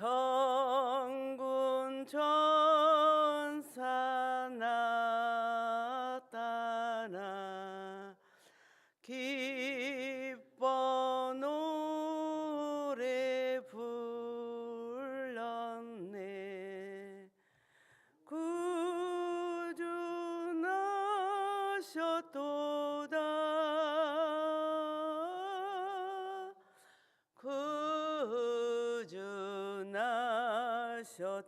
천군 천사 나타나 기뻐 노래 불렀네. 구주 나셨도 나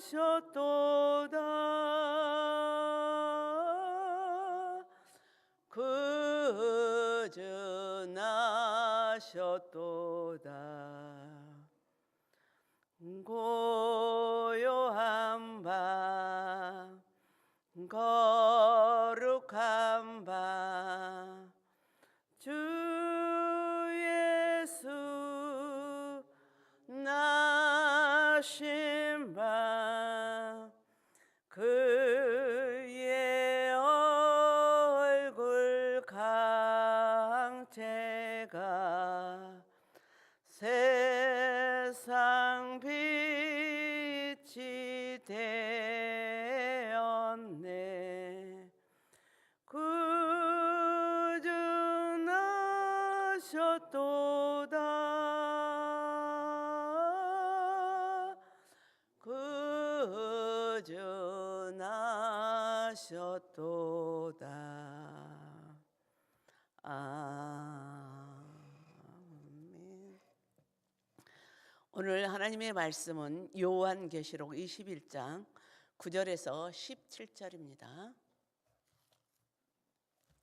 나셨도다. 구주 나셨도다. 고요한 밤 강체가 세상 빛이 되었네. 구주 나셨도다. 구주 나셨도다 아멘 오늘 하나님의 말씀은 요한계시록 21장 9절에서 17절입니다.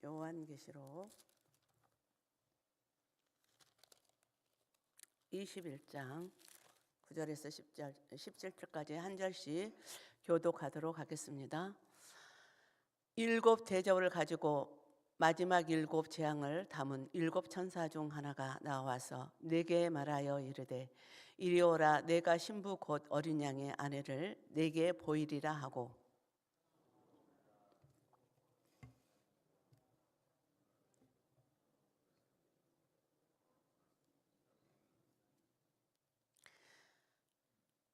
요한계시록 21장 9절에서 10절, 17절까지 한 절씩 교독하도록 하겠습니다. 일곱 대접을 가지고 마지막 일곱 재앙을 담은 일곱 천사 중 하나가 나와서 내게 말하여 이르되 이리 오라 내가 신부 곧 어린 양의 아내를 내게 보이리라 하고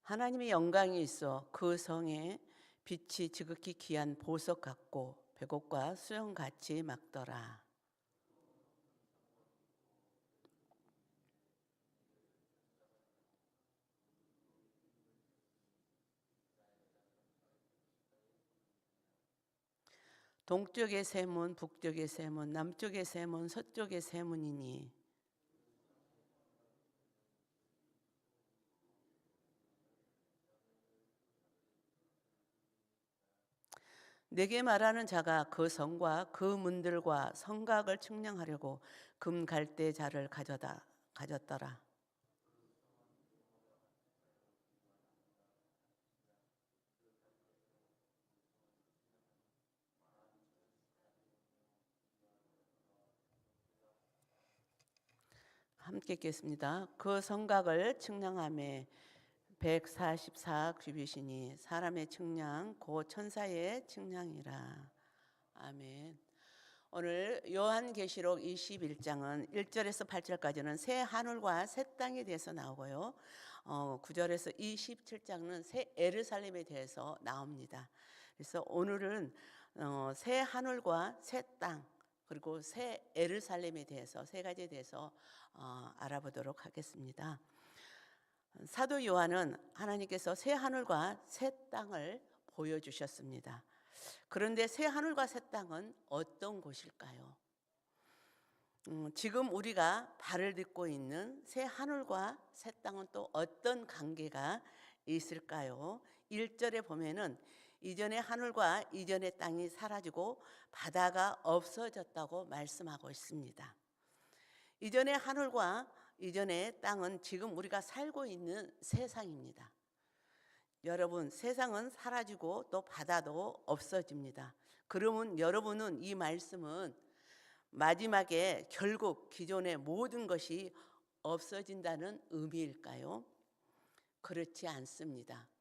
하나님의 영광이 있어 그 성에 빛이 지극히 귀한 보석 같고 배곡과 수영 같이 막더라. 동쪽의 세문, 북쪽의 세문, 남쪽의 세문, 서쪽의 세문이니 내게 말하는 자가 그 성과 그 문들과 성곽을 측량하려고 금 갈대 자를 가져다 가졌더라. 함께 읽겠습니다. 그 성곽을 측량함에 144 규빗이니 사람의 측량 고 천사의 측량이라. 아멘. 오늘 요한계시록 21장은 1절에서 8절까지는 새 하늘과 새 땅에 대해서 나오고요. 어, 9절에서 27장은 새 에르살렘에 대해서 나옵니다. 그래서 오늘은 어, 새 하늘과 새 땅, 그리고 새 에르살렘에 대해서 세 가지에 대해서 어, 알아보도록 하겠습니다. 사도 요한은 하나님께서 새 하늘과 새 땅을 보여주셨습니다. 그런데 새 하늘과 새 땅은 어떤 곳일까요? 음, 지금 우리가 발을 딛고 있는 새 하늘과 새 땅은 또 어떤 관계가 있을까요? 1절에 보면은 이전의 하늘과 이전의 땅이 사라지고 바다가 없어졌다고 말씀하고 있습니다. 이전의 하늘과 이전의 땅은 지금 우리가 살고 있는 세상입니다. 여러분, 세상은 사라지고 또 바다도 없어집니다. 그러면 여러분은 이 말씀은 마지막에 결국 기존의 모든 것이 없어진다는 의미일까요? 그렇지 않습니다.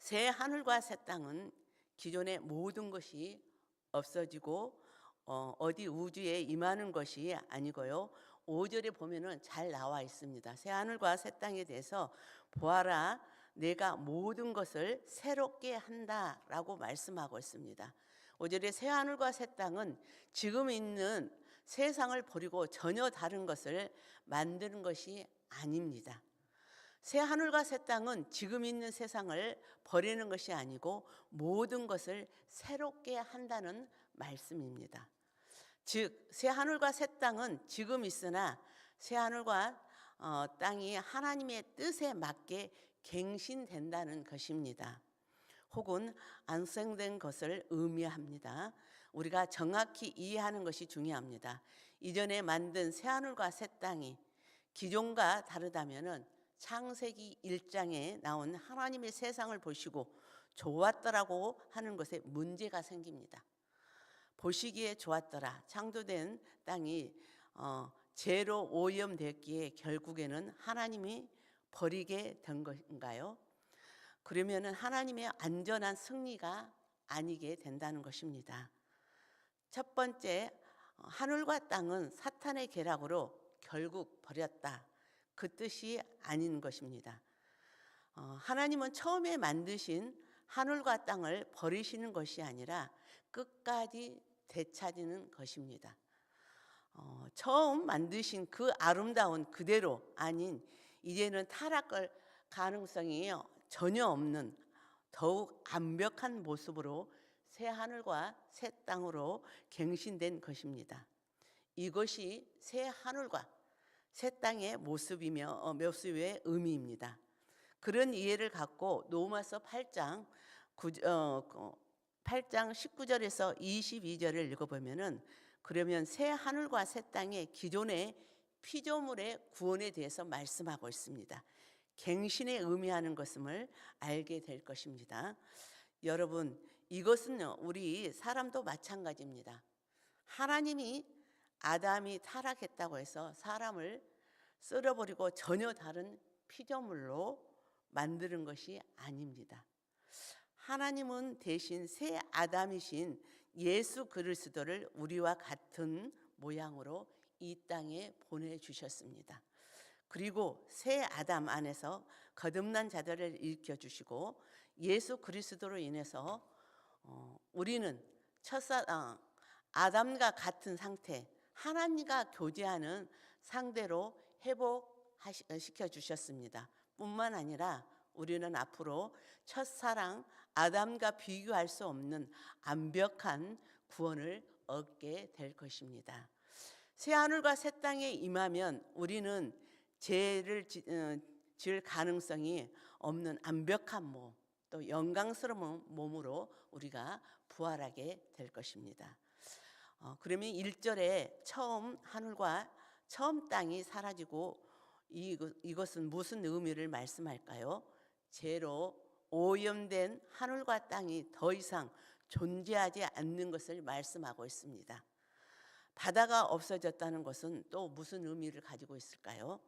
새 하늘과 새 땅은 기존의 모든 것이 없어지고 어, 어디 우주에 임하는 것이 아니고요. 5절에 보면은 잘 나와 있습니다. 새 하늘과 새 땅에 대해서 보아라 내가 모든 것을 새롭게 한다라고 말씀하고 있습니다. 5절에 새 하늘과 새 땅은 지금 있는 세상을 버리고 전혀 다른 것을 만드는 것이 아닙니다. 새 하늘과 새 땅은 지금 있는 세상을 버리는 것이 아니고 모든 것을 새롭게 한다는 말씀입니다. 즉, 새 하늘과 새 땅은 지금 있으나 새 하늘과 어, 땅이 하나님의 뜻에 맞게 갱신된다는 것입니다. 혹은 안생된 것을 의미합니다. 우리가 정확히 이해하는 것이 중요합니다. 이전에 만든 새 하늘과 새 땅이 기존과 다르다면은 창세기 1장에 나온 하나님의 세상을 보시고 좋았더라고 하는 것에 문제가 생깁니다. 보시기에 좋았더라. 창조된 땅이 어, 죄로 오염됐기에 결국에는 하나님이 버리게 된 것인가요? 그러면은 하나님의 안전한 승리가 아니게 된다는 것입니다. 첫 번째, 어, 하늘과 땅은 사탄의 계략으로 결국 버렸다. 그 뜻이 아닌 것입니다. 어, 하나님은 처음에 만드신 하늘과 땅을 버리시는 것이 아니라 끝까지 되찾는 것입니다. 어, 처음 만드신 그 아름다운 그대로 아닌 이제는 타락할 가능성이 전혀 없는 더욱 완벽한 모습으로 새 하늘과 새 땅으로 갱신된 것입니다. 이것이 새 하늘과 새 땅의 모습이며 어, 모습의 의미입니다. 그런 이해를 갖고 로마서 8장 9, 어, 8장 19절에서 22절을 읽어보면은 그러면 새 하늘과 새 땅의 기존의 피조물의 구원에 대해서 말씀하고 있습니다. 갱신에 의미하는 것임을 알게 될 것입니다. 여러분, 이것은 우리 사람도 마찬가지입니다. 하나님이 아담이 타락했다고 해서 사람을 쓸어버리고 전혀 다른 피조물로 만드는 것이 아닙니다. 하나님은 대신 새 아담이신 예수 그리스도를 우리와 같은 모양으로 이 땅에 보내주셨습니다. 그리고 새 아담 안에서 거듭난 자들을 일으켜 주시고 예수 그리스도로 인해서 어, 우리는 첫사 아, 아담과 같은 상태, 하나님과 교제하는 상대로 회복시켜 주셨습니다. 뿐만 아니라 우리는 앞으로 첫사랑 아담과 비교할 수 없는 완벽한 구원을 얻게 될 것입니다. 새 하늘과 새 땅에 임하면 우리는 죄를 어, 지을 가능성이 없는 완벽한 몸, 또 영광스러운 몸으로 우리가 부활하게 될 것입니다. 어, 그러면 1절에 처음 하늘과 처음 땅이 사라지고 이것은 무슨 의미를 말씀할까요? 죄로 오염된 하늘과 땅이 더 이상 존재하지 않는 것을 말씀하고 있습니다. 바다가 없어졌다는 것은 또 무슨 의미를 가지고 있을까요?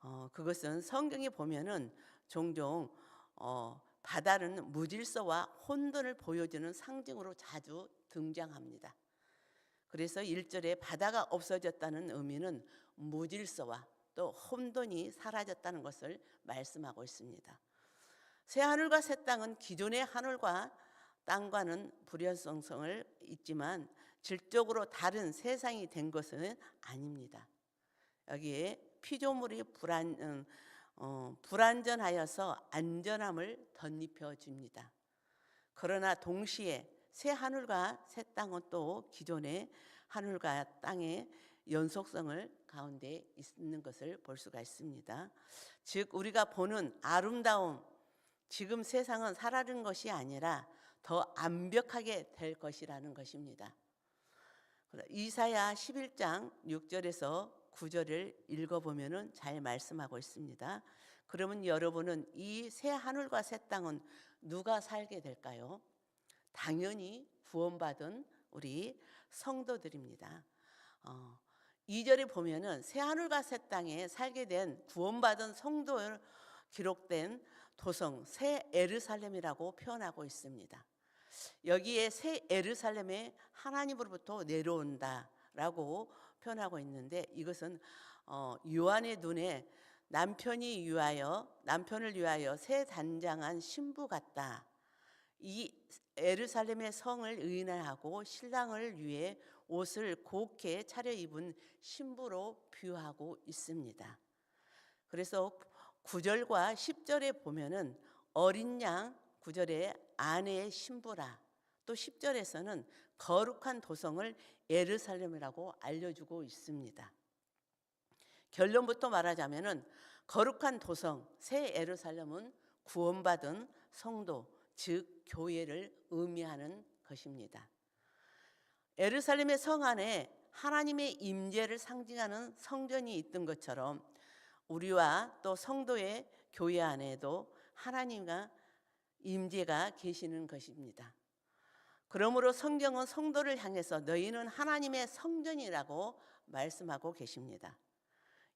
어, 그것은 성경에 보면은 종종 어, 바다는 무질서와 혼돈을 보여주는 상징으로 자주 등장합니다. 그래서 1절에 바다가 없어졌다는 의미는 무질서와 또 혼돈이 사라졌다는 것을 말씀하고 있습니다. 새 하늘과 새 땅은 기존의 하늘과 땅과는 불연성성을 있지만 질적으로 다른 세상이 된 것은 아닙니다. 여기에 피조물이 불안, 음, 어, 불안전하여서 안전함을 덧입혀 줍니다. 그러나 동시에 새 하늘과 새 땅은 또 기존의 하늘과 땅의 연속성을 가운데 있는 것을 볼 수가 있습니다. 즉 우리가 보는 아름다움 지금 세상은 사라진 것이 아니라 더 완벽하게 될 것이라는 것입니다. 이사야 11장 6절에서 구절을 읽어보면은 잘 말씀하고 있습니다. 그러면 여러분은 이 새 하늘과 새 땅은 누가 살게 될까요? 당연히 구원받은 우리 성도들입니다. 어, 2절에 보면은 새 하늘과 새 땅에 살게 된 구원받은 성도 기록된 도성 새 에르살렘이라고 표현하고 있습니다. 여기에 새 에르살렘에 하나님으로부터 내려온다라고 표현하고 있는데 이것은 어, 요한의 눈에 남편이 위하여 남편을 위하여 새 단장한 신부 같다. 이 에르살렘의 성을 의인하고 신랑을 위해 옷을 곱게 차려입은 신부로 비유하고 있습니다. 그래서 9절과 10절에 보면은 어린 양 9절에 아내의 신부라 또 10절에서는 거룩한 도성을 에르살렘이라고 알려주고 있습니다. 결론부터 말하자면은 거룩한 도성 새 에르살렘은 구원받은 성도 즉 교회를 의미하는 것입니다. 에르살렘의 성 안에 하나님의 임재를 상징하는 성전이 있던 것처럼 우리와 또 성도의 교회 안에도 하나님과 임재가 계시는 것입니다. 그러므로 성경은 성도를 향해서 너희는 하나님의 성전이라고 말씀하고 계십니다.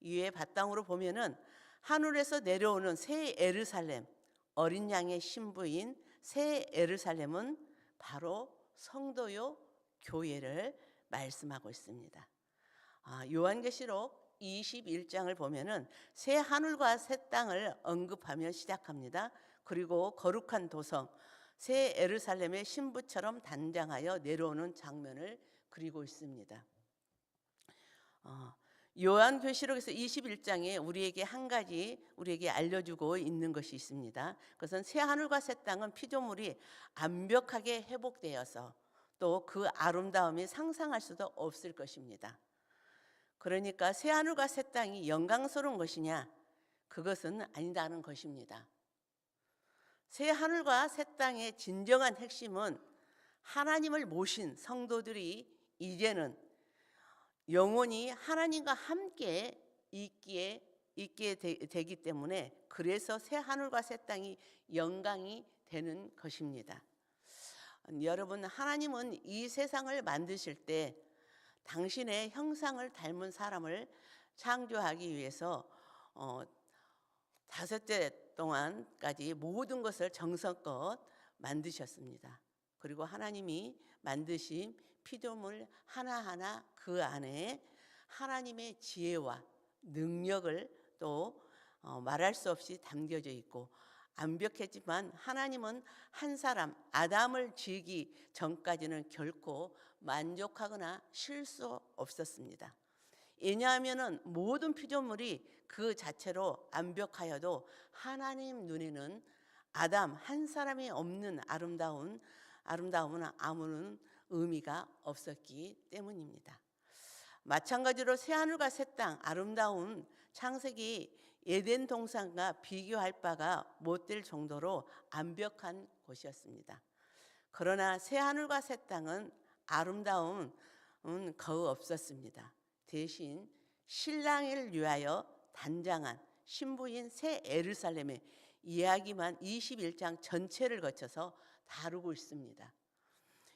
위에 바탕으로 보면은 하늘에서 내려오는 새 에르살렘 어린 양의 신부인 새 에르살렘은 바로 성도요 교회를 말씀하고 있습니다. 아, 요한계시록 21장을 보면은 새 하늘과 새 땅을 언급하며 시작합니다. 그리고 거룩한 도성 새 에르살렘의 신부처럼 단장하여 내려오는 장면을 그리고 있습니다. 어, 요한계시록에서 21장에 우리에게 한 가지 우리에게 알려주고 있는 것이 있습니다. 그것은 새 하늘과 새 땅은 피조물이 완벽하게 회복되어서 또 그 아름다움이 상상할 수도 없을 것입니다. 그러니까 새 하늘과 새 땅이 영광스러운 것이냐? 그것은 아니다는 것입니다. 새 하늘과 새 땅의 진정한 핵심은 하나님을 모신 성도들이 이제는 영원히 하나님과 함께 있기에 있게 되, 기 때문에 그래서 새 하늘과 새 땅이 영광이 되는 것입니다. 여러분 하나님은 이 세상을 만드실 때 당신의 형상을 닮은 사람을 창조하기 위해서 어, 다섯째 동안까지 모든 것을 정성껏 만드셨습니다. 그리고 하나님이 만드신 피조물 하나하나 그 안에 하나님의 지혜와 능력을 또 어, 말할 수 없이 담겨져 있고 완벽했지만 하나님은 한 사람 아담을 지기 전까지는 결코 만족하거나 쉴수 없었습니다. 왜냐하면은 모든 피조물이 그 자체로 완벽하여도 하나님 눈에는 아담 한 사람이 없는 아름다운 아름다움은 아무런 의미가 없었기 때문입니다. 마찬가지로 새 하늘과 새 땅 아름다운 창세기 에덴 동산과 비교할 바가 못 될 정도로 완벽한 곳이었습니다. 그러나 새 하늘과 새 땅은 아름다움은 거의 없었습니다. 대신 신랑을 위하여 단장한 신부인 새 에르살렘의 이야기만 21장 전체를 거쳐서 다루고 있습니다.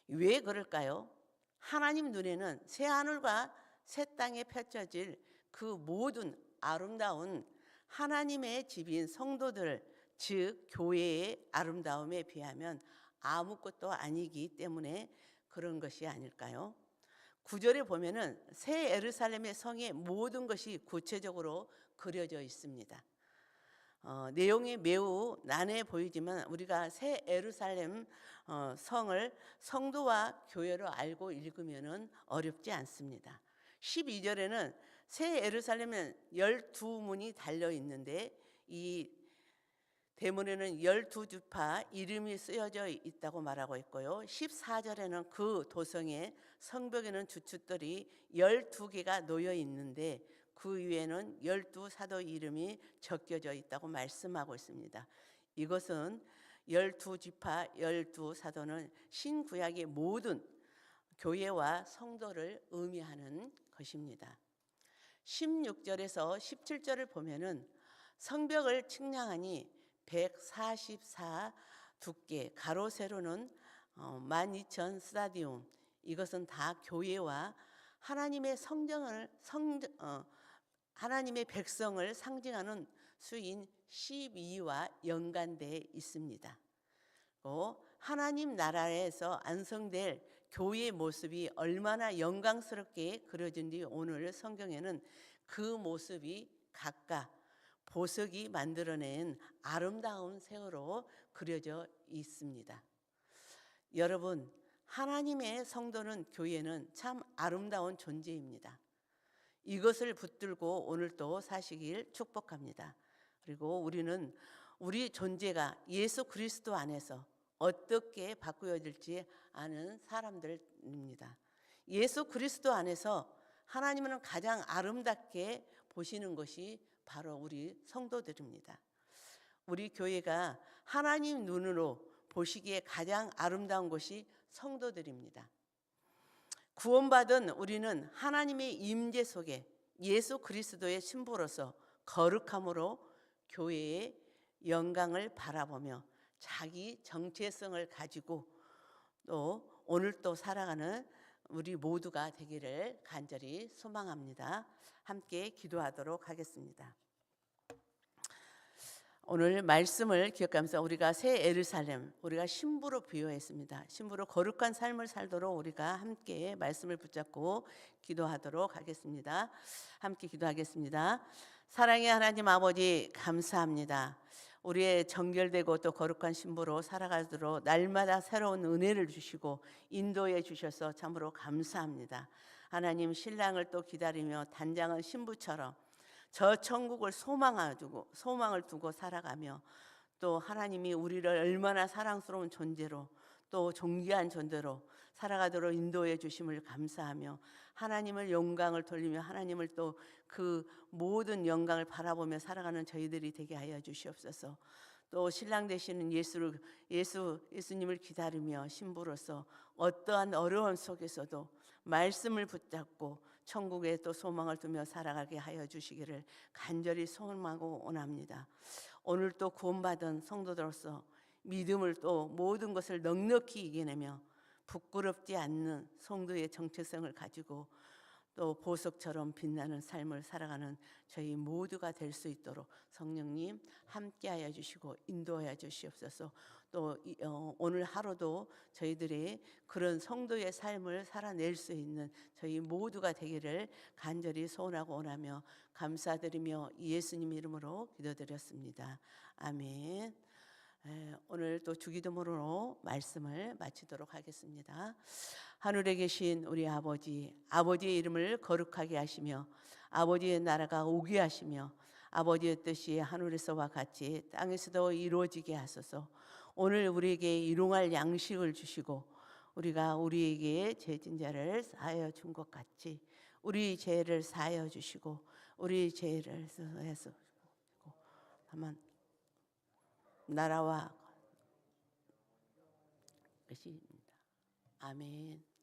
왜 그럴까요? 하나님 눈에는 새 하늘과 새 땅에 펼쳐질 그 모든 아름다운 하나님의 집인 성도들, 즉 교회의 아름다움에 비하면 아무것도 아니기 때문에 그런 것이 아닐까요? 구절에 보면은 새 에르살렘의 성의 모든 것이 구체적으로 그려져 있습니다. 어, 내용이 매우 난해 보이지만 우리가 새 에루살렘 어, 성을 성도와 교회로 알고 읽으면 어렵지 않습니다. 12절에는 새 에루살렘은 12문이 달려 있는데 이 대문에는 12주파 이름이 쓰여져 있다고 말하고 있고요. 14절에는 그 도성의 성벽에는 주춧돌이 12개가 놓여 있는데 그 위에는 열두 사도 이름이 적혀져 있다고 말씀하고 있습니다. 이것은 열두 지파 열두 사도는 신구약의 모든 교회와 성도를 의미하는 것입니다. 16절에서 17절을 보면은 성벽을 측량하니 144 두께 가로 세로는 어, 12,000 스타디움 이것은 다 교회와 하나님의 성정을 성 어, 하나님의 백성을 상징하는 수인 12와 연관돼 있습니다. 또 하나님 나라에서 안성될 교회의 모습이 얼마나 영광스럽게 그려진지 오늘 성경에는 그 모습이 각각 보석이 만들어낸 아름다운 색으로 그려져 있습니다. 여러분, 하나님의 성도는 교회는 참 아름다운 존재입니다. 이것을 붙들고 오늘도 사시길 축복합니다. 그리고 우리는 우리 존재가 예수 그리스도 안에서 어떻게 바꾸어질지 아는 사람들입니다. 예수 그리스도 안에서 하나님은 가장 아름답게 보시는 것이 바로 우리 성도들입니다. 우리 교회가 하나님 눈으로 보시기에 가장 아름다운 것이 성도들입니다. 구원받은 우리는 하나님의 임재 속에 예수 그리스도의 신부로서 거룩함으로 교회의 영광을 바라보며 자기 정체성을 가지고 또 오늘 또 살아가는 우리 모두가 되기를 간절히 소망합니다. 함께 기도하도록 하겠습니다. 오늘 말씀을 기억하면서 우리가 새 에르살렘 우리가 신부로 부여했습니다. 신부로 거룩한 삶을 살도록 우리가 함께 말씀을 붙잡고 기도하도록 하겠습니다. 함께 기도하겠습니다. 사랑의 하나님 아버지 감사합니다. 우리의 정결되고 또 거룩한 신부로 살아가도록 날마다 새로운 은혜를 주시고 인도해 주셔서 참으로 감사합니다. 하나님 신랑을 또 기다리며 단장은 신부처럼 저 천국을 소망하고 소망을 두고 살아가며 또 하나님이 우리를 얼마나 사랑스러운 존재로 또 존귀한 존재로 살아가도록 인도해 주심을 감사하며 하나님을 영광을 돌리며 하나님을 또 그 모든 영광을 바라보며 살아가는 저희들이 되게 하여 주시옵소서. 또 신랑 되시는 예수를 예수 예수님을 기다리며 신부로서 어떠한 어려움 속에서도 말씀을 붙잡고 천국에 또 소망을 두며 살아가게 하여 주시기를 간절히 소망하고 원합니다. 오늘 또 구원받은 성도들로서 믿음을 또 모든 것을 넉넉히 이겨내며 부끄럽지 않는 성도의 정체성을 가지고 또 보석처럼 빛나는 삶을 살아가는 저희 모두가 될 수 있도록 성령님 함께하여 주시고 인도하여 주시옵소서. 또 이- 어, 오늘 하루도 저희들의 그런 성도의 삶을 살아낼 수 있는 저희 모두가 되기를 간절히 소원하고 원하며 감사드리며 예수님 이름으로 기도드렸습니다. 아멘. 에, 오늘 또 주기도문으로 말씀을 마치도록 하겠습니다. 하늘에 계신 우리 아버지, 아버지의 이름을 거룩하게 하시며 아버지의 나라가 오게 하시며 아버지의 뜻이 하늘에서와 같이 땅에서도 이루어지게 하소서. 오늘 우리에게 일용할 양식을 주시고 우리가 우리에게 죄진 자를 사하여 준 것 같이 우리 죄를 사하여 주시고 우리 죄를 사해서 다만 나라와 것입니다. 아멘.